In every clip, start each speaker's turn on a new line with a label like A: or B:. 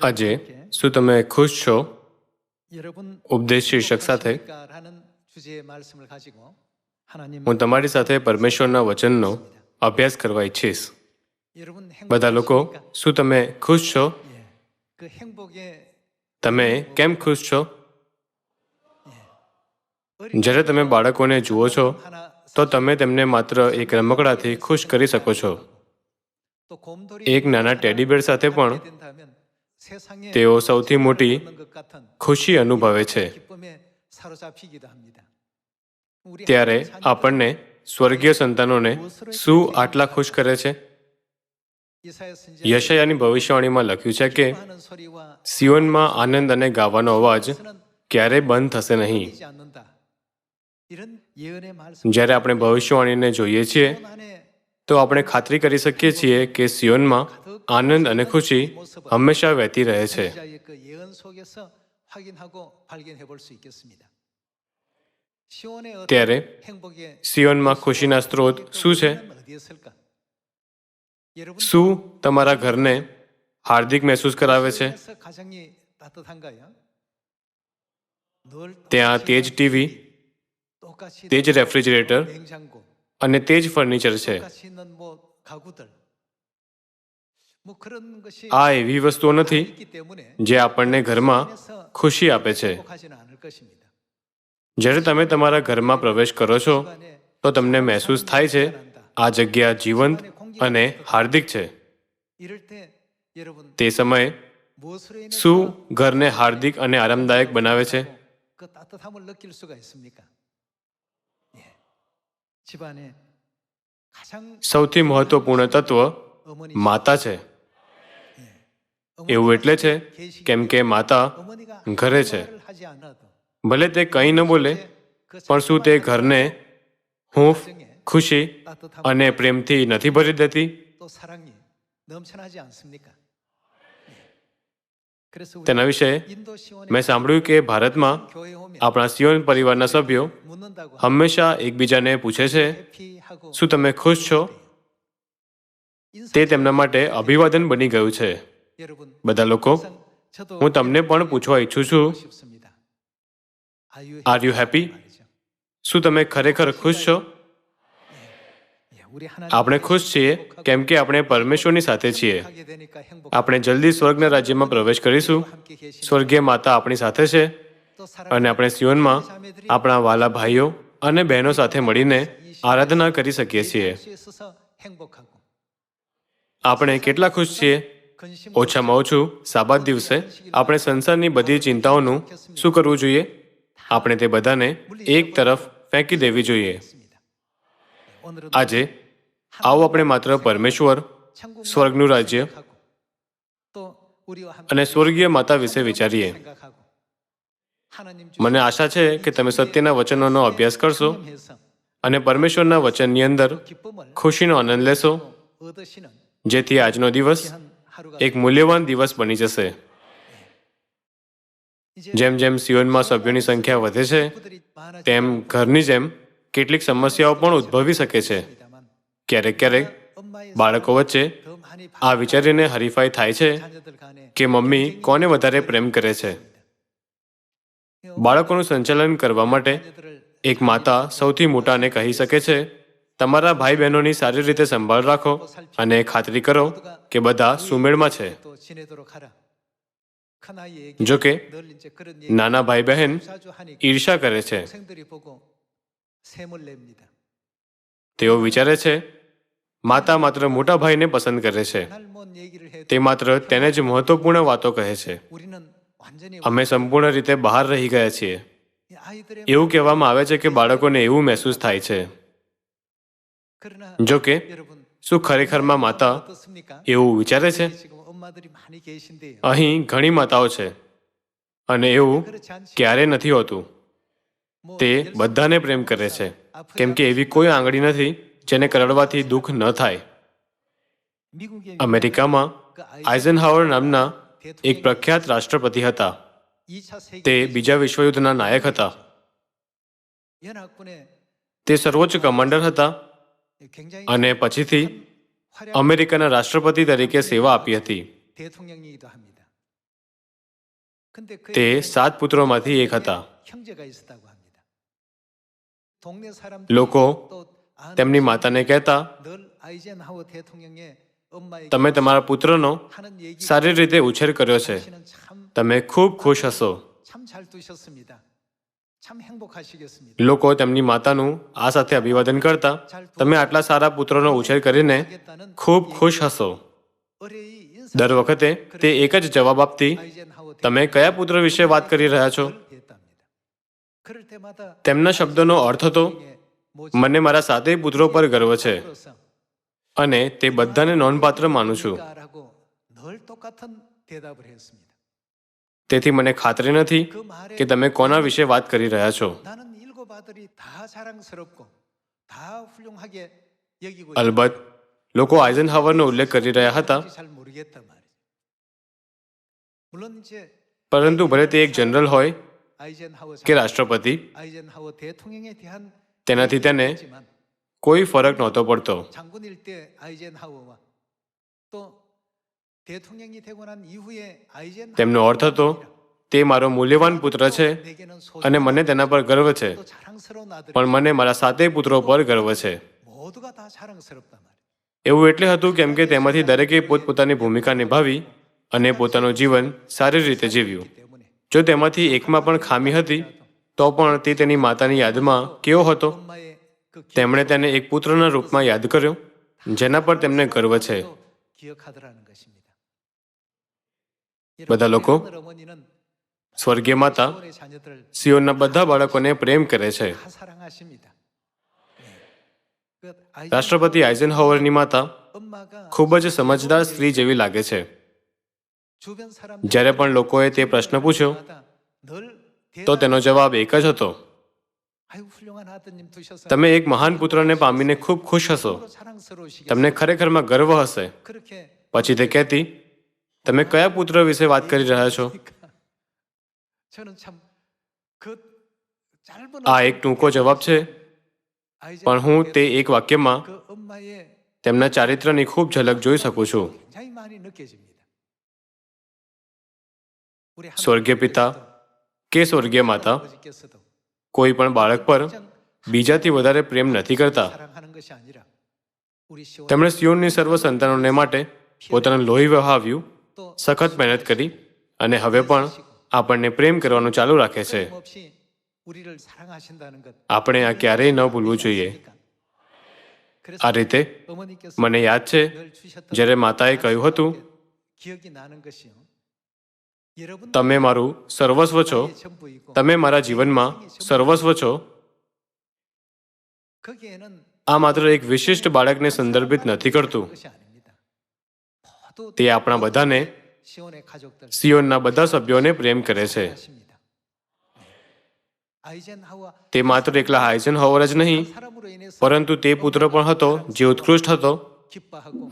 A: આજે શું તમે ખુશ છો ઉપદેશ શીર્ષક સાથે હું તમારી સાથે પરમેશ્વરના વચનનો અભ્યાસ કરવા ઈચ્છીશ. બધા લોકો શું તમે ખુશ છો? તમે કેમ ખુશ છો? જ્યારે તમે બાળકોને જુઓ છો તો તમે તેમને માત્ર એક રમકડાથી ખુશ કરી શકો છો. એક નાના ટેડી બેર સાથે પણ તેઓ સૌથી મોટી ખુશી અનુભવે છે. ત્યારે આપણને સ્વર્ગીય સંતાનોને શું આટલા ખુશ કરે છે? યશયાની ભવિષ્યવાણીમાં લખ્યું છે કે, સિયોનમાં આનંદ અને ગાવાનો અવાજ ક્યારેય બંધ થશે નહીં. જ્યારે આપણે ભવિષ્યવાણીને જોઈએ છીએ, તો આપણે ખાતરી કરી શકીએ છીએ કે સિયોનમાં આનંદ અને ખુશી હંમેશા વહેતી રહે છે. ત્યારે સિયોનમાં ખુશીના સ્ત્રોત શું છે? શું તમારા ઘરને હાર્દિક મહેસૂસ કરાવે છે? ત્યાં તે જ ટીવી તે જ રેફ્રિજરેટર અને તે જ ફર્નિચર છે. આ એવી વસ્તુઓ નથી જે આપણને ઘરમાં ખુશી આપે છે. જ્યારે તમે તમારા ઘરમાં પ્રવેશ કરો છો, તો તમને મહેસૂસ થાય છે, આ જગ્યા જીવંત અને હાર્દિક છે. તે સમયે શું ઘરને હાર્દિક અને આરામદાયક બનાવે છે? સૌથી મહત્વપૂર્ણ તત્વ માતા છે. એવું એટલે છે, કેમ કે માતા ઘરે છે. ભલે તે કંઈ ન બોલે, પણ શું તે ઘરને હૂંફ, ખુશી અને પ્રેમથી નથી ભરી દેતી? તેના વિશે મેં સાંભળ્યું કે ભારતમાં આપણા સિયોન પરિવારના સભ્યો હંમેશા એકબીજાને પૂછે છે, શું તમે ખુશ છો? તે તેમના માટે અભિવાદન બની ગયું છે. બધા લોકો, હું તમને પણ પૂછવા ઈચ્છું છું
B: આર યુ હેપી
A: શું તમે ખરેખર ખુશ છો? આપણે ખુશ છીએ, કેમ કે આપણે પરમેશ્વરની સાથે છીએ. આપણે જલ્દી સ્વર્ગના રાજ્યમાં પ્રવેશ કરીશું. સ્વર્ગીય માતા આપણી સાથે છે અને આપણે સિયોનમાં આપણા વાલા ભાઈઓ અને બહેનો સાથે મળીને આરાધના કરી શકીએ છીએ. આપણે કેટલા ખુશ છીએ? ઓછામાં ઓછું સાબાદ દિવસે આપણે સંસારની બધી ચિંતાઓનું શું કરવું જોઈએ? આપણે તે બધાને એક તરફ ફેંકી દેવી જોઈએ. આજે આવો આપણે માત્ર પરમેશ્વર, સ્વર્ગનું રાજ્ય અને સ્વર્ગીય માતા વિશે વિચારીએ. મને આશા છે કે તમે સત્યના વચનોનો અભ્યાસ કરશો અને પરમેશ્વરના વચનની અંદર ખુશીનો આનંદ લેશો, જેથી આજનો દિવસ એક મૂલ્યવાન દિવસ બની જશે. જેમ જેમ સિયોનમાં સભ્યોની સંખ્યા વધે છે, તેમ ઘરની જેમ કેટલીક સમસ્યાઓ પણ ઉદ્ભવી શકે છે. ક્યારેક ક્યારેક બાળકો વચ્ચે આ વિચારીને હરીફાઈ થાય છે કે મમ્મી કોને વધારે પ્રેમ કરે છે? બાળકોનું સંચાલન કરવા માટે એક માતા સૌથી મોટાને કહી શકે છે, તમારા ભાઈ બહેનોની સારી રીતે સંભાળ રાખો અને ખાતરી કરો કે બધા સુમેળમાં છે. જો નાના ભાઈ બહેન ઈર્ષા કરે છે. તેઓ વિચારે છે માતા માત્ર મોટા ભાઈને પસંદ કરે છે. તે માત્ર તેને જ મહત્વપૂર્ણ વાતો કહે છે. અમે સંપૂર્ણ રીતે બહાર રહી ગયા છીએ. એવું કહેવામાં આવે છે કે બાળકોને એવું મહેસૂસ થાય છે. જો શું ખરેખરમાં માતા એવું વિચારે છે? અહીં ઘણી માતાઓ છે અને એવું ક્યારે નથી હોતું. તે બધાને પ્રેમ કરે છે. કેમ કે એવી કોઈ આંગળી નથી જેને કરડવાથી દુઃખ ન થાય. અમેરિકામાં આઇઝનહાવર નામના એક પ્રખ્યાત રાષ્ટ્રપતિ હતા. તે બીજા વિશ્વયુદ્ધના નાયક હતા. તે સર્વોચ્ચ કમાન્ડર હતા અને પછીથી અમેરિકાના રાષ્ટ્રપતિ તરીકે સેવા આપી હતી. તે સાત પુત્રોમાંથી એક હતા. લોકો તેમની માતાને કહેતા તમે તમારા પુત્રનો સારી રીતે ઉછેર કર્યો છે. તમે ખૂબ ખુશ હશો. લોકો તેમની માતાનું આ સાથે અભિવાદન કરતા તમે આટલા સારા પુત્રનો ઉછેર કરીને ખૂબ ખુશ હશો. દર વખતે તે એક જ જવાબ આપતી તમે કયા પુત્ર વિશે વાત કરી રહ્યા છો? તેમના શબ્દોનો અર્થ હતો મને મારા સાતેય પુત્રો પર ગર્વ છે. અને તે બધાને નોંધપાત્ર માનું છું. તેથી મને ખાતરી નથી કે તમે કોના વિશે વાત કરી રહ્યા છો. અલબત્ત લોકો આઇઝન આઇઝનહાવરનો ઉલ્લેખ કરી રહ્યા હતા. પરંતુ ભલે તે એક જનરલ હોય કે રાષ્ટ્રપતિ તેનાથી તેને કોઈ ફરક નહોતો પડતો. તેમનો અર્થ હતો તે મારો મૂલ્યવાન પુત્ર છે અને મને તેના પર ગર્વ છે. પણ મને મારા સાતેય પુત્રો પર ગર્વ છે. એવું એટલે હતું કેમ કે તેમાંથી દરેકે પોતપોતાની ભૂમિકા નિભાવી અને પોતાનું જીવન સારી રીતે જીવ્યું. જો તેમાંથી એકમાં પણ ખામી હતી તો પણ તે તેની માતાની યાદમાં કેવો હતો? તેમણે તેને એક પુત્રના રૂપમાં યાદ કર્યો જેના પર તેમને ગર્વ છે. બધા લોકો સ્વર્ગીય માતા સિયોનના બધા બાળકોને પ્રેમ કરે છે. રાષ્ટ્રપતિ
B: આઇઝન હોવરની માતા
A: ખૂબ જ સમજદાર સ્ત્રી જેવી લાગે છે. જ્યારે પણ લોકોએ તે પ્રશ્ન પૂછ્યો તો તેનો જવાબ એક જ હતો. તમે એક મહાન પુત્રને પામીને ખૂબ ખુશ હશો. તમને ખરેખરમાં ગર્વ હશે. પછી તે કહેતી તમે કયા પુત્ર વિશે વાત કરી રહ્યા છો? આ એક ટૂંકો જવાબ છે. પણ હું તે એક વાક્યમાં તેમના ચારિત્રની ખૂબ ઝલક જોઈ શકું છું. સ્વર્ગીય પિતા કે સ્વર્ગીય માતા? કોઈ પણ બાળક પર બીજાથી વધારે પ્રેમ નથી કરતા. તેમણે સિયોનની સર્વ સંતાનોને માટે પોતાનું લોહી વહાવ્યું. સખત મહેનત કરી અને હવે પણ આપણને પ્રેમ કરવાનું ચાલુ રાખે છે. આપણે આ ક્યારેય ન ભૂલવું જોઈએ. આ રીતે મને યાદ છે, જ્યારે માતાએ કહ્યું હતું, તમે મારું સર્વસ્વ છો, તમે મારા જીવનમાં સર્વસ્વ છો. આ માત્ર એક વિશિષ્ટ બાળકને સંદર્ભિત નથી કરતું. તે આપણા બધાને સિયોનના બધા સભ્યોને પ્રેમ કરે છે. તે માત્ર એકલા હાઇજન હોવર જ નહીં પરંતુ તે પુત્ર પણ હતો જે ઉત્કૃષ્ટ હતો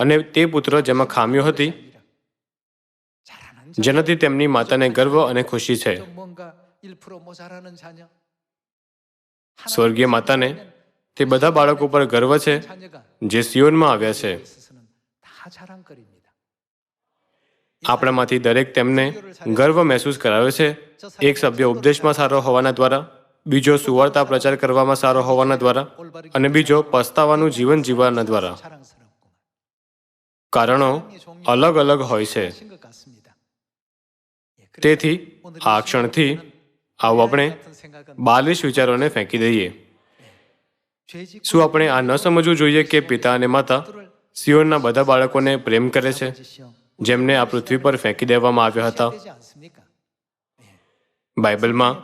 A: અને તે પુત્ર જેમાં ખામીઓ હતી જેનાથી તેમની માતાને ગર્વ અને ખુશી છે. સ્વર્ગીય માતાને તે બધા બાળકો પર ગર્વ છે જે સિયોનમાં આવ્યા છે. આપણામાંથી દરેક તેમને ગર્વ મહેસૂસ કરાવે છે. એક સભ્ય ઉપદેશમાં સારો હોવાના દ્વારા, બીજો સુવર્તા પ્રચાર કરવામાં સારો હોવાના દ્વારા અને બીજો પસ્તાવાનું જીવન જીવવાના દ્વારા. કારણો અલગ અલગ હોય છે. તેથી આ ક્ષણથી આવો આપણે બાલિશ વિચારોને ફેંકી દઈએ. શું આપણે આ ન સમજવું જોઈએ કે પિતા અને માતા સિયોનના બધા બાળકોને પ્રેમ કરે છે? જેમને આ પૃથ્વી પર ફેંકી દેવામાં આવ્યા હતા. બાઇબલમાં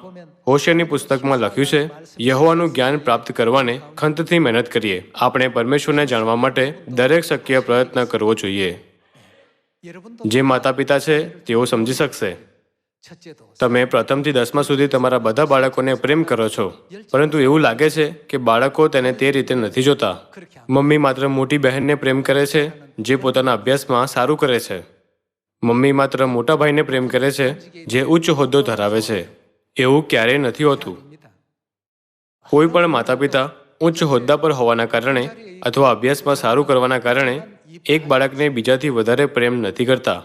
A: હોશિયાની પુસ્તકમાં લખ્યું છે, યહોવાનું જ્ઞાન પ્રાપ્ત કરવાને ખંતથી મહેનત કરીએ. આપણે પરમેશ્વરને જાણવા માટે દરેક શક્ય પ્રયત્ન કરવો જોઈએ. જે માતા પિતા છે, તેઓ સમજી શકશે. તમે પ્રથમથી દસમા સુધી તમારા બધા બાળકોને પ્રેમ કરો છો. પરંતુ એવું લાગે છે કે બાળકો તેને તે રીતે નથી જોતા. મમ્મી માત્ર મોટી બહેનને પ્રેમ કરે છે, જે પોતાના અભ્યાસમાં સારું કરે છે. મમ્મી માત્ર મોટા ભાઈને પ્રેમ કરે છે, જે ઉચ્ચ હોદ્દો ધરાવે છે. એવું ક્યારેય નથી હોતું. કોઈ પણ માતા પિતા ઉચ્ચ હોદ્દા પર હોવાના કારણે અથવા અભ્યાસમાં સારું કરવાના કારણે એક બાળકને બીજાથી વધારે પ્રેમ નથી કરતા.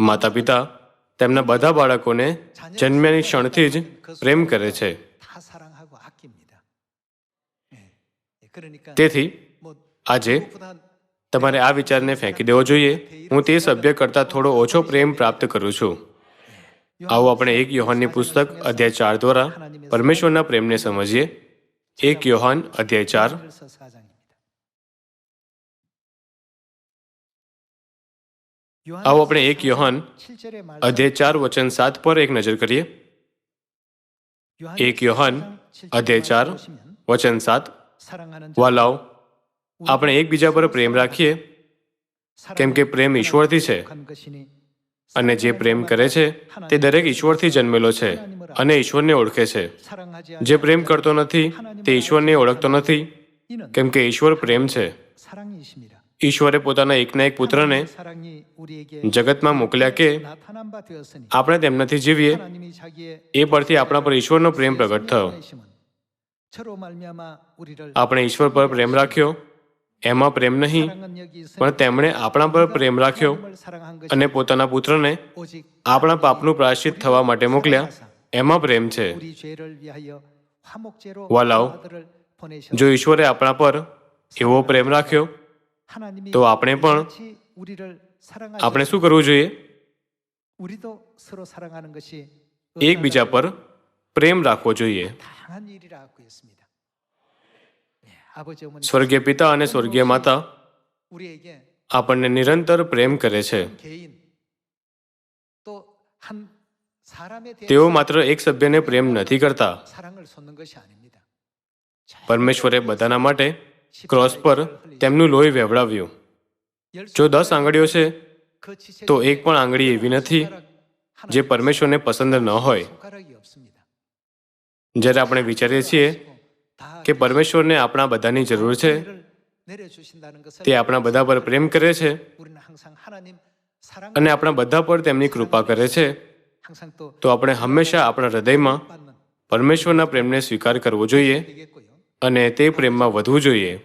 A: માતા પિતા તેમના બધા બાળકોને જન્મ્યાની ક્ષણથી જ પ્રેમ કરે છે. તેથી આજે તમારે આ વિચારને ફેંકી દેવો જોઈએ. હું તે સભ્ય કરતાં થોડો ઓછો પ્રેમ પ્રાપ્ત કરું છું. આવો આપણે એક યોહાનની પુસ્તક અધ્યાય ચાર દ્વારા પરમેશ્વરના પ્રેમને સમજીએ. એક યોહાન અધ્યાય ચાર. આવો આપણે એક યોહાન અધ્યાય ચાર વચન સાત પર એક નજર કરીએ. એક યોહાન અધ્યાય ચાર વચન સાત. વાલાઓ, આપણે એકબીજા પર પ્રેમ રાખીએ, કેમ કે પ્રેમ ઈશ્વરથી છે અને જે પ્રેમ કરે છે તે દરેક ઈશ્વરથી જન્મેલો છે અને ઈશ્વરને ઓળખે છે. જે પ્રેમ કરતો નથી તે ઈશ્વરને ઓળખતો નથી, કેમ કે ઈશ્વર પ્રેમ છે. ઈશ્વરે પોતાના એકના એક પુત્રને જગતમાં મોકલ્યા કે આપણે તેમનાથી જીવીએ, એ પરથી આપણા પર ઈશ્વરનો પ્રેમ પ્રગટ થયો. આપણે ઈશ્વર પર પ્રેમ રાખ્યો, એમાં પ્રેમ નહીં, પણ તેમણે આપણા પર પ્રેમ રાખ્યો અને પોતાના પુત્રને આપણા પાપનું પ્રાશ્ચિત થવા માટે મોકલ્યા. એમાં પ્રેમ છે.
B: વાલાઓ,
A: જો ઈશ્વરે આપણા પર એવો પ્રેમ રાખ્યો તો આપણે પણ આપણે શું કરવું જોઈએ એકબીજા પર પ્રેમ રાખવો જોઈએ સ્વર્ગીય પિતા અને સ્વર્ગીય માતા આપણને નિરંતર પ્રેમ કરે છે તેઓ માત્ર એક સભ્યને પ્રેમ નથી કરતા પરમેશ્વરે બધાના માટે ક્રોસ પર તેમનું લોહી વેવડાવ્યું. જો દસ આંગળીઓ છે, તો એક પણ આંગળી એવી નથી જે પરમેશ્વરને પસંદ ન હોય. જ્યારે આપણે વિચારીએ છીએ કે પરમેશ્વરને આપણા બધાની જરૂર છે, તે આપણા બધા પર પ્રેમ કરે છે અને આપણા બધા પર તેમની કૃપા કરે છે, તો આપણે હંમેશા આપણા હૃદયમાં પરમેશ્વરના પ્રેમને સ્વીકાર કરવો જોઈએ. અને તે પ્રેમમાં વધવું જોઈએ.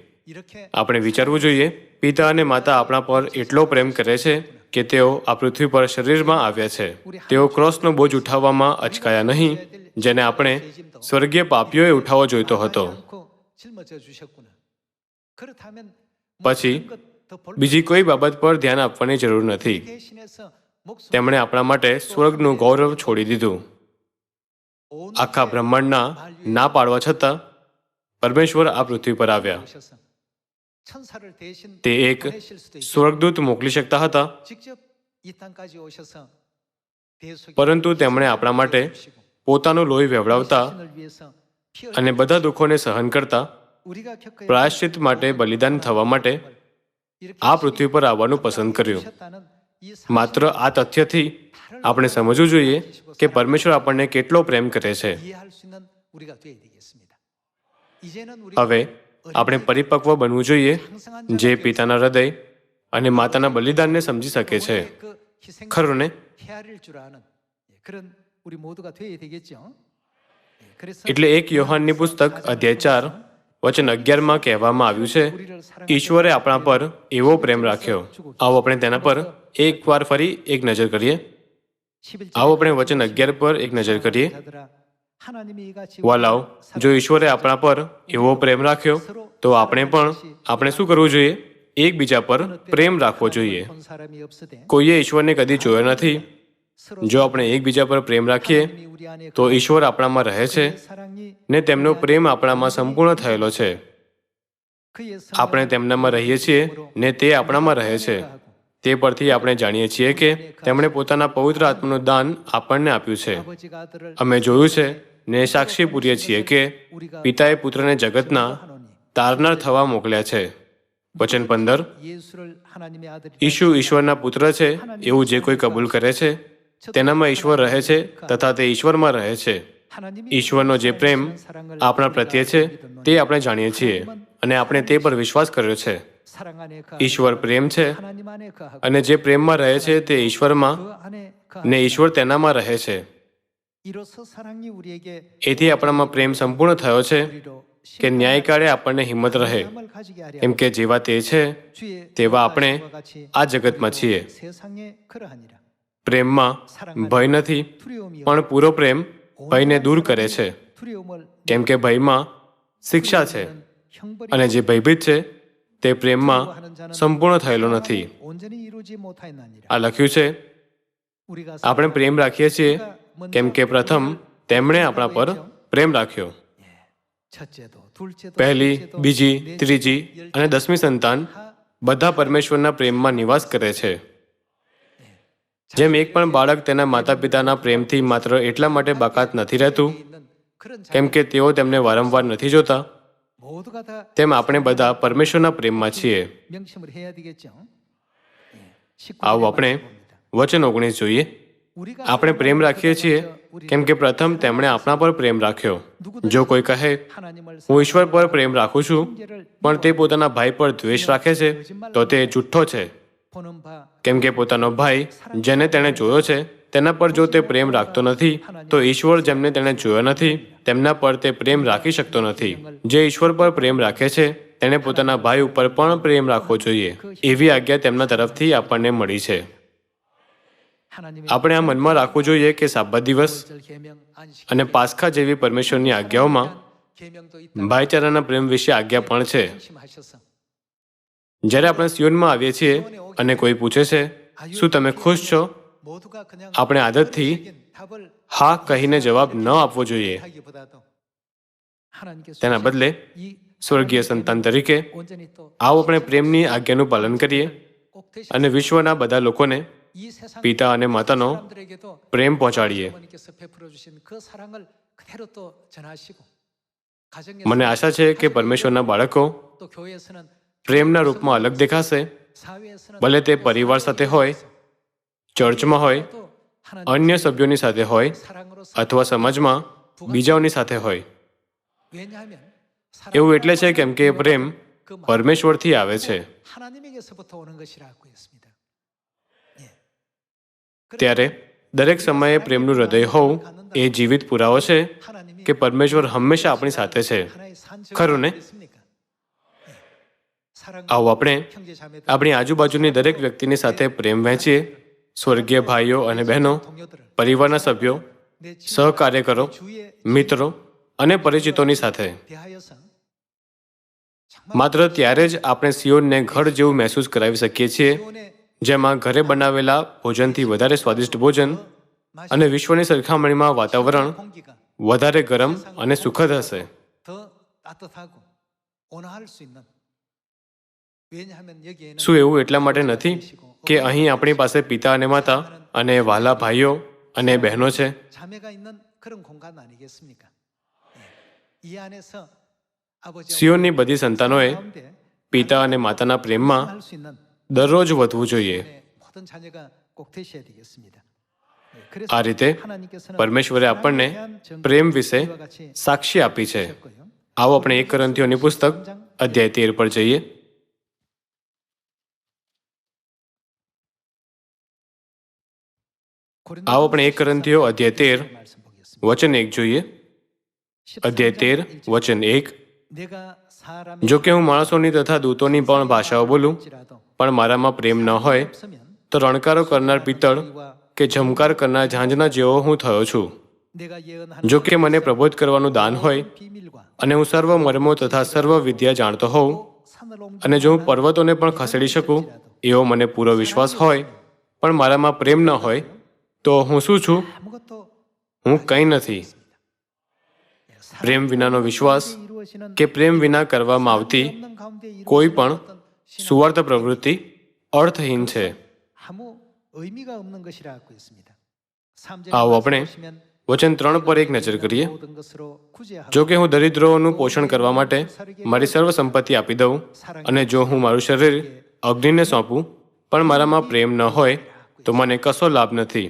A: આપણે વિચારવું જોઈએ, પિતા અને માતા આપણા પર એટલો પ્રેમ કરે છે કે તેઓ આ પૃથ્વી પર શરીરમાં આવ્યા છે. તેઓ ક્રોસનો બોજ ઉઠાવવામાં અચકાયા નહીં, જેને આપણે સ્વર્ગીય પાપીઓએ ઉઠાવવો જોઈતો હતો. પછી, બીજી કોઈ બાબત પર ધ્યાન આપવાની જરૂર નથી. તેમણે આપણા માટે સ્વર્ગનું ગૌરવ છોડી દીધું. આખા બ્રહ્માંડના ના પાડવા છતાં પરમેશ્વર આ પૃથ્વી પર આવ્યા. તે એક સ્વર્ગદૂત મોકલી શકતા હતા. પરંતુ તેમણે આપણા માટે પોતાનું લોહી વેવડાવતા અને બધા દુઃખોને સહન કરતા પ્રાયશ્ચિત માટે બલિદાન થવા માટે આ પૃથ્વી પર આવવાનું પસંદ કર્યું. માત્ર આ તથ્યથી આપણે સમજવું જોઈએ કે પરમેશ્વર આપણને કેટલો પ્રેમ કરે છે. હવે આપણે પરિપક્વ બનવું જોઈએ જે પિતાના હૃદય અને માતાના બલિદાનને સમજી શકે છે. ખરું ને? એટલે એક યોહાનની પુસ્તક અધ્યાય ચાર વચન અગિયારમાં કહેવામાં આવ્યું છે ઈશ્વરે આપણા પર એવો પ્રેમ રાખ્યો. આવો આપણે તેના પર એક વાર ફરી એક નજર કરીએ. આવો આપણે વચન અગિયાર પર એક નજર કરીએ. વાલાઓ જો ઈશ્વરે આપણા પર એવો પ્રેમ રાખ્યો તો આપણે પણ આપણે શું કરવું જોઈએ? એકબીજા પર પ્રેમ રાખવો જોઈએ. કોઈએ ઈશ્વરને કદી જોયો નથી. જો આપણે એકબીજા પર પ્રેમ રાખીએ તો ઈશ્વર આપણામાં રહે છે ને તેમનો પ્રેમ આપણામાં સંપૂર્ણ થયેલો છે. આપણે તેમનામાં રહીએ છીએ ને તે આપણામાં રહે છે. તે પરથી આપણે જાણીએ છીએ કે તેમણે પોતાના પવિત્ર આત્માનું દાન આપણને આપ્યું છે. અમે જોયું છે ને સાક્ષી પૂરીએ છીએ કે પિતાએ પુત્રને જગતના તારનાર થવા મોકલ્યા છે. વચન પંદર. ઈશુ ઈશ્વરના પુત્ર છે એવું જે કોઈ કબૂલ કરે છે, તેનામાં ઈશ્વર રહે છે તથા તે ઈશ્વરમાં રહે છે. ઈશ્વરનો જે પ્રેમ આપણા પ્રત્યે છે તે આપણે જાણીએ છીએ અને આપણે તે પર વિશ્વાસ કર્યો છે. ઈશ્વર પ્રેમ છે અને જે પ્રેમમાં રહે છે તે ઈશ્વરમાં ને ઈશ્વર તેનામાં રહે છે. એથી આપણામાં પ્રેમ સંપૂર્ણ થયો છે કે ન્યાયકાળે આપણને હિંમત રહે. એમ કે જેવા તે છે તેવા આપણે આ જગતમાં છીએ. પ્રેમમાં ભય નથી પણ પૂરો પ્રેમ ભયને દૂર કરે છે. કેમ કે ભયમાં શિક્ષા છે. અને જે ભયભીત છે તે પ્રેમમાં સંપૂર્ણ થયેલો નથી. આ લખ્યું છે આપણે પ્રેમ રાખીએ છીએ કેમ કે પ્રથમ તેમણે આપણા પર પ્રેમ રાખ્યો. પહેલી, બીજી, ત્રીજી અને દસમી સંતાન બધા પરમેશ્વરના પ્રેમમાં નિવાસ કરે છે. જેમ એક પણ બાળક તેના માતા પિતાના પ્રેમથી માત્ર એટલા માટે બાકાત નથી રહેતું, કેમ કે તેઓ તેમને વારંવાર નથી જોતા, તેમ આપણે બધા પરમેશ્વરના પ્રેમમાં છીએ. આવું આપણે વચન ઓગણીસ જોઈએ. આપણે પ્રેમ રાખીએ છીએ કેમ કે પ્રથમ તેમણે આપણા પર પ્રેમ રાખ્યો. જો કોઈ કહે હું ઈશ્વર પર પ્રેમ રાખું છું પણ તે પોતાના ભાઈ પર દ્વેષ રાખે છે તો તે જુઠ્ઠો છે. કેમ કે પોતાનો ભાઈ જેને તેણે જોયો છે તેના પર જો તે પ્રેમ રાખતો નથી તો ઈશ્વર જેમને તેણે જોયો નથી તેમના પર તે પ્રેમ રાખી શકતો નથી. જે ઈશ્વર પર પ્રેમ રાખે છે તેણે પોતાના ભાઈ ઉપર પણ પ્રેમ રાખવો જોઈએ. એવી આજ્ઞા તેમના તરફથી આપણને મળી છે. આપણે આ મનમાં રાખવું જોઈએ કે સાબા દિવસ અને પાસખા જેવી પરમેશ્વરની આજ્ઞાઓમાં ભાઈચારાના પ્રેમ વિશે આજ્ઞા પણ છે. જ્યારે આપણે સિયોનમાં આવીએ છીએ અને કોઈ પૂછે છે શું તમે ખુશ છો? આપણે આદતથી હા કહીને જવાબ ન આપવો જોઈએ. તેના બદલે સ્વર્ગીય સંતાન તરીકે આવો આપણે પ્રેમની આજ્ઞાનું પાલન કરીએ અને વિશ્વના બધા લોકોને પિતા અને માતાનો પ્રેમ પહોંચાડીએ મને આશા છે કે પરમેશ્વરના બાળકો પ્રેમના રૂપમાં અલગ દેખાશે ભલે તે પરિવાર સાથે હોય ચર્ચમાં હોય અન્ય સભ્યોની સાથે હોય અથવા સમાજમાં બીજાઓની સાથે હોય એવું એટલે છે કેમ કે પ્રેમ પરમેશ્વરથી આવે છે ત્યારે દરેક સમયે પ્રેમનું હૃદય હોવું એ જીવિત પુરાવો છે કે પરમેશ્વર હંમેશા આપણી સાથે છે. ખરું ને? આવો આપણે આપણી આજુબાજુની દરેક વ્યક્તિની સાથે પ્રેમ વહેંચીએ. સ્વર્ગીય ભાઈઓ અને બહેનો, પરિવારના સભ્યો સહકાર્યકરો મિત્રો અને પરિચિતોની સાથે. માત્ર ત્યારે જ આપણે સિયોનને ઘર જેવું મહેસૂસ કરાવી શકીએ છીએ જેમાં ઘરે બનાવેલા ભોજનથી વધારે સ્વાદિષ્ટ ભોજન અને વિશ્વની સરખામણીમાં વાતાવરણ વધારે ગરમ અને સુખદ હશે. શું એવું એટલા માટે નથી કે અહીં આપણી પાસે પિતા અને માતા અને વાલા ભાઈઓ અને બહેનો છે? સિયોનની બધી સંતાનોએ પિતા અને માતાના પ્રેમમાં દરરોજ વધવું જોઈએ આ રીતે પરમેશ્વરે આપણને પ્રેમ વિશે સાક્ષી આપી છે આવો આપણે એક કરંથીઓની પુસ્તક અધ્યાય તેર પર જઈએ આવો આપણે એક કરંથીઓ અધ્યાય તેર વચન એક જોઈએ અધ્યાય તેર વચન એક જો કે હું માણસોની તથા દૂતોની પણ ભાષાઓ બોલું, પણ મારામાં પ્રેમ ન હોય, તો રણકારો કરનાર પિત્તળ કે ઝમકાર કરનાર ઝાંઝના જેવો હું થયો છું. જો કે મને પ્રબોધ કરવાનું દાન હોય, અને હું સર્વ મર્મો તથા સર્વ વિદ્યા જાણતો હોઉં, અને જો હું પર્વતોને પણ ખસેડી શકું, એવો મને પૂરો વિશ્વાસ હોય, પણ મારામાં પ્રેમ ન હોય, તો હું શું છું? હું કંઈ નથી. પ્રેમ વિનાનો વિશ્વાસ કે પ્રેમ વિના કરવામાં આવતી કોઈ પણ સુવાર્થ પ્રવૃત્તિ અર્થહીન છે. આવો આપણે વચન ત્રણ પર એક નજર કરીએ. જો કે હું દરિદ્રોનું પોષણ કરવા માટે મારી સર્વ સંપત્તિ આપી દઉં અને જો હું મારું શરીર અગ્નિને સોંપું પણ મારામાં પ્રેમ ન હોય તો મને કશો લાભ નથી.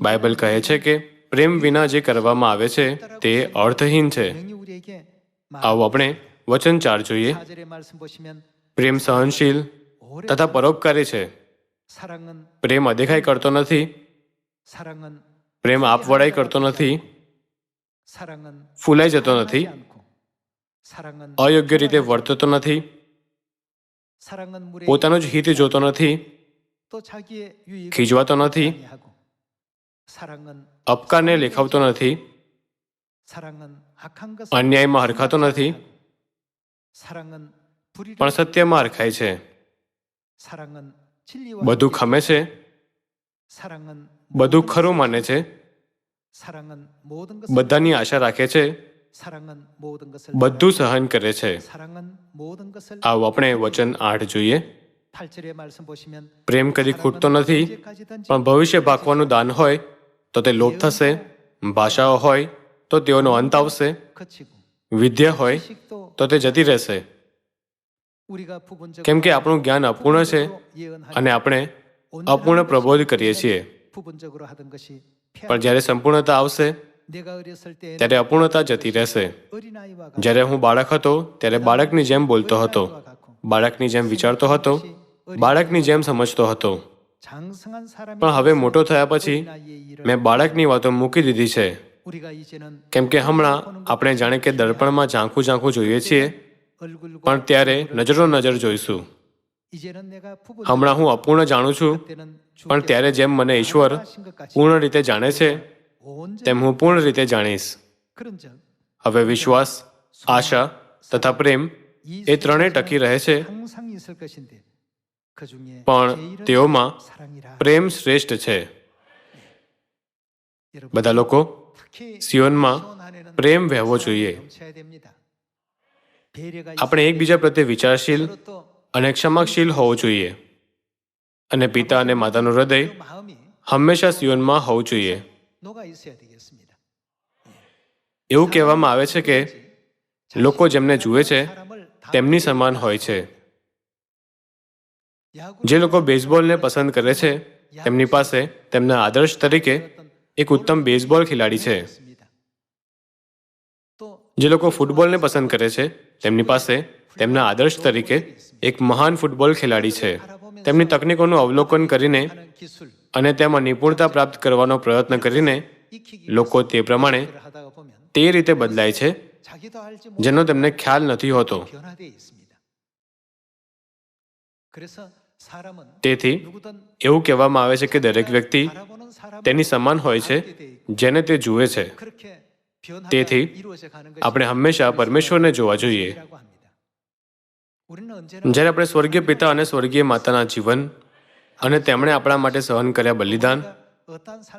A: બાઇબલ કહે છે કે પ્રેમ વિના જે કરવામાં આવે છે, તે અર્થહીન છે. આવો આપણે વચન ચાર જોઈએ. પ્રેમ સહનશીલ તથા પરોપકારી છે. પ્રેમ અદેખાઈ કરતો નથી. પ્રેમ આપવડાઈ કરતો નથી. ફૂલાઈ જતો નથી. અયોગ્ય રીતે વર્તતો નથી. પોતાનું જ હિત જોતો નથી. ખીજવાતો નથી. અપકારને લેખાવતો નથી અન્યાયમાં હરખાતો નથી પણ સત્યમાં હરખાય છે બધું ખમે છે બધું ખરું માને છે બધાની આશા રાખે છે બધું સહન કરે છે આવું આપણે વચન આઠ જોઈએ પ્રેમ કદી ખૂટતો નથી પણ ભવિષ્ય ભાગવાનું દાન હોય તો તે લોપ થશે, ભાષાઓ હોય તો તેઓનો અંત આવશે, વિદ્યા હોય તો તે જતી રહેશે. કેમ કે આપણું જ્ઞાન અપૂર્ણ છે અને આપણે અપૂર્ણ પ્રબોધ કરીએ છીએ. પણ જ્યારે સંપૂર્ણતા આવશે, ત્યારે અપૂર્ણતા જતી રહેશે. જ્યારે હું બાળક હતો, ત્યારે બાળકની જેમ બોલતો હતો, બાળકની જેમ વિચારતો હતો, બાળકની જેમ સમજતો હતો. પણ હવે મોટો થયા પછી મેં બાળકની વાતો મૂકી દીધી છે. કેમ કે હમણાં આપણે જાણે કે દર્પણમાં ઝાંખું ઝાંખું જોઈએ છીએ પણ ત્યારે નજરો નજર જોઈશું. હમણાં હું અપૂર્ણ જાણું છું પણ ત્યારે જેમ મને ઈશ્વર પૂર્ણ રીતે જાણે છે તેમ હું પૂર્ણ રીતે જાણીશ. હવે વિશ્વાસ આશા તથા પ્રેમ એ ત્રણેય ટકી રહે છે. પણ તેઓમાં પ્રેમ શ્રેષ્ઠ છે. બધા લોકો સિયોનમાં પ્રેમ વહેવો જોઈએ. આપણે એકબીજા પ્રત્યે વિચારશીલ અને ક્ષમાશીલ હોવું જોઈએ. અને પિતા અને માતાનું હૃદય હંમેશા સિયોનમાં હોવું જોઈએ. એવું કહેવામાં આવે છે કે લોકો જેમને જુએ છે તેમની સમાન હોય છે. જે લોકો બેઝબોલને પસંદ કરે છે, તેમની પાસે તેમના આદર્શ તરીકે એક ઉત્તમ બેઝબોલ ખેલાડી છે. જે લોકો ફૂટબોલને પસંદ કરે છે, તેમની પાસે તેમના આદર્શ તરીકે એક મહાન ફૂટબોલ ખેલાડી છે. તેમની તકનીકોનું અવલોકન કરીને અને તેમાં નિપુણતા પ્રાપ્ત કરવાનો પ્રયત્ન કરીને લોકો તે પ્રમાણે તે રીતે બદલાય છે, જેનો તેમને ખ્યાલ નથી હોતો. તેથી એવું કહેવામાં આવે છે કે દરેક વ્યક્તિ તેની સમાન હોય છે જેને તે જુએ છે. તેથી આપણે હંમેશા પરમેશ્વરને જોવા જોઈએ. જ્યારે આપણે સ્વર્ગીય પિતા અને સ્વર્ગીય માતાના જીવન અને તેમણે આપણા માટે સહન કર્યા બલિદાન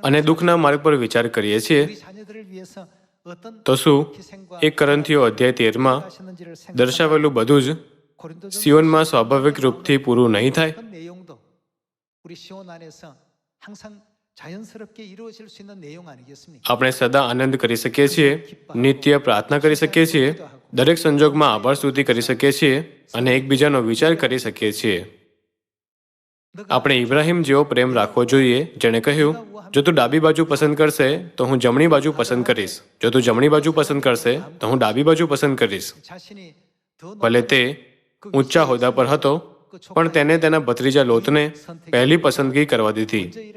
A: અને દુઃખના માર્ગ પર વિચાર કરીએ છીએ તો શું? એક કરંથીઓ અધ્યાય તેરમાં દર્શાવેલું બધું જ સિયોનમાં સ્વાભાવિક રૂપથી પૂરું નહીં થાય. આપણે સદા આનંદ કરી શકીએ છીએ નિત્ય પ્રાર્થના કરી શકીએ છીએ દરેક સંજોગમાં આભાર સ્તુતિ કરી શકીએ છીએ અને એકબીજાનો વિચાર કરી શકીએ છીએ. આપણે ઇબ્રાહિમ જેવો પ્રેમ રાખવો જોઈએ જેણે કહ્યું જો તું ડાબી બાજુ પસંદ કરશે તો હું જમણી બાજુ પસંદ કરીશ. જો તું જમણી બાજુ પસંદ કરશે તો હું ડાબી બાજુ પસંદ કરીશ. ભલે તે ઊંચા હોદ્દા પર હતો, પણ તેને તેના ભત્રીજા લોતને પહેલી પસંદગી કરવા દીધી.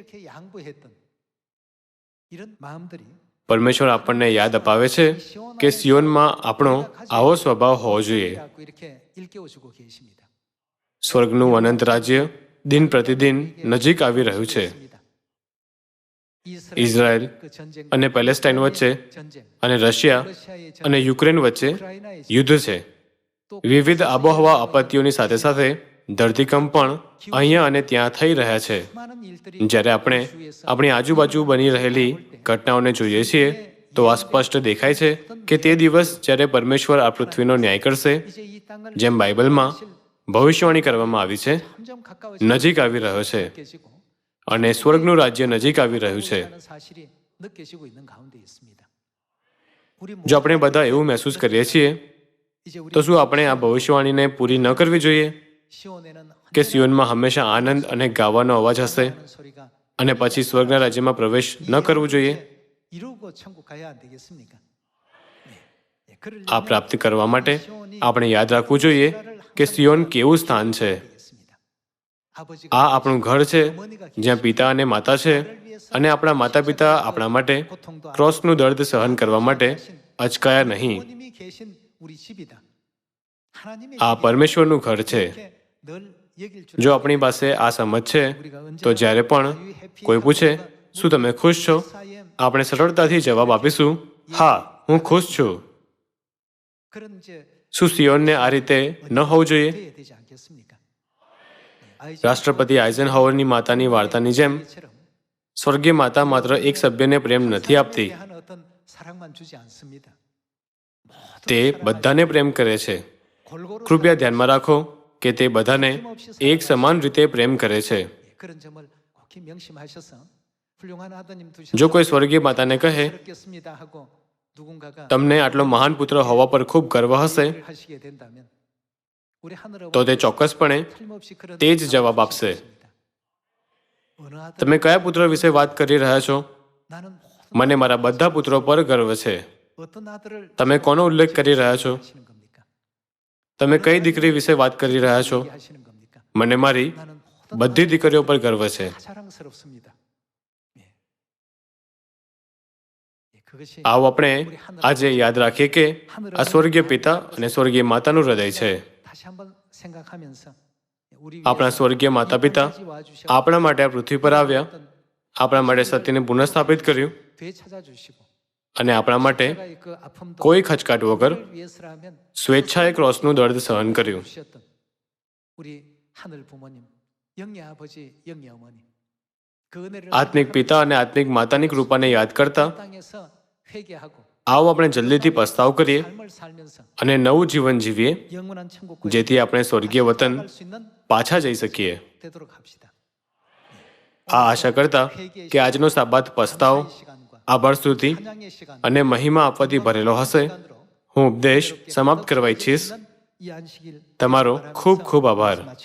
A: પરમેશ્વર આપણને યાદ અપાવે છે કે સિયોનમાં આપણો આવો સ્વભાવ હોવો જોઈએ. સ્વર્ગનું અનંત રાજ્ય દિન પ્રતિદિન નજીક આવી રહ્યું છે. ઇઝરાયલ અને પેલેસ્ટાઇન વચ્ચે અને રશિયા અને યુક્રેન વચ્ચે યુદ્ધ છે. વિવિધ આબોહવા આપત્તિઓની સાથે સાથે ધરતીકંપ પણ અહીંયા અને ત્યાં થઈ રહ્યા છે. જ્યારે આપણે આપણી આજુબાજુ બની રહેલી ઘટનાઓને જોઈએ છીએ તો આ સ્પષ્ટ દેખાય છે કે તે દિવસ જ્યારે પરમેશ્વર આ પૃથ્વીનો ન્યાય કરશે જેમ બાઇબલમાં ભવિષ્યવાણી કરવામાં આવી છે નજીક આવી રહ્યો છે. અને સ્વર્ગનું રાજ્ય નજીક આવી રહ્યું છે. જો આપણે બધા એવું મહેસૂસ કરીએ છીએ તો શું આપણે આ ભવિષ્યવાણીને પૂરી ન કરવી જોઈએ? કે સિયોનમાં હંમેશા આનંદ અને ગાવાનો અવાજ હશે? અને પછી સ્વર્ગના રાજ્યમાં પ્રવેશ ન કરવું જોઈએ? આ પ્રાપ્તિ કરવા માટે આપણે યાદ રાખવું જોઈએ કે સિયોન કેવું સ્થાન છે? આ આપણું ઘર છે જ્યાં પિતા અને માતા છે અને આપણા માતા પિતા આપણા માટે ક્રોસનું દર્દ સહન કરવા માટે અચકાયા નહીં. આ પરમેશ્વરનું ઘર છે. જો આપણી પાસે આ સમજ છે તો જ્યારે પણ કોઈ પૂછે શું તમે ખુશ છો? આપણે સરળતાથી જવાબ આપીશું હા હું ખુશ છું. શું સિયોનને આ રીતે ન હોવું જોઈએ? રાષ્ટ્રપતિ આઇઝન હાવરની માતાની વાર્તાની જેમ સ્વર્ગીય માતા માત્ર એક સભ્યને પ્રેમ નથી આપતી. તે બધાને પ્રેમ કરે છે. કૃપયા ધ્યાનમાં રાખો કે તે બધાને એક સમાન રીતે પ્રેમ કરે છે. જો કોઈ સ્વર્ગીય માતાને કહે, તમને આટલો મહાન પુત્ર હોવા પર ખૂબ ગર્વ હશે, તો તે ચોક્કસપણે તે જ જવાબ આપશે. તમે કયા પુત્ર વિશે વાત કરી રહ્યા છો? મને મારા બધા પુત્રો પર ગર્વ છે. તમે કોનો ઉલ્લેખ કરી રહ્યા છો? તમે કઈ દીકરી વિશે વાત કરી રહ્યા છો? મને મારી બધી દીકરીઓ પર ગર્વ છે. આવો આપણે આજે યાદ રાખીએ કે આ સ્વર્ગીય પિતા અને સ્વર્ગીય માતાનું હૃદય છે. આપણા સ્વર્ગીય માતા પિતા આપણા માટે આ પૃથ્વી પર આવ્યા. આપણા માટે સત્યને પુનઃસ્થાપિત કર્યું. અને આપણા માટે કોઈ ખચકાટ વગર સ્વેચ્છાએ ક્રોસનું દર્દ સહન કર્યું. આત્મિક પિતા અને આત્મિક માતાની કૃપાને યાદ કરતા આવો આપણે જલ્દીથી પસ્તાવ કરીએ અને નવું જીવન જીવીએ, જેથી આપણે સ્વર્ગીય વતન પાછા જઈ શકીએ. આ આશા કરતા કે આજનો સાબાત પસ્તાવ આભાર સ્તુતિ. અને મહિમા આપવાથી ભરેલો હશે. હું ઉપદેશ સમાપ્ત કરવા ઈચ્છીશ. તમારો ખૂબ ખૂબ આભાર.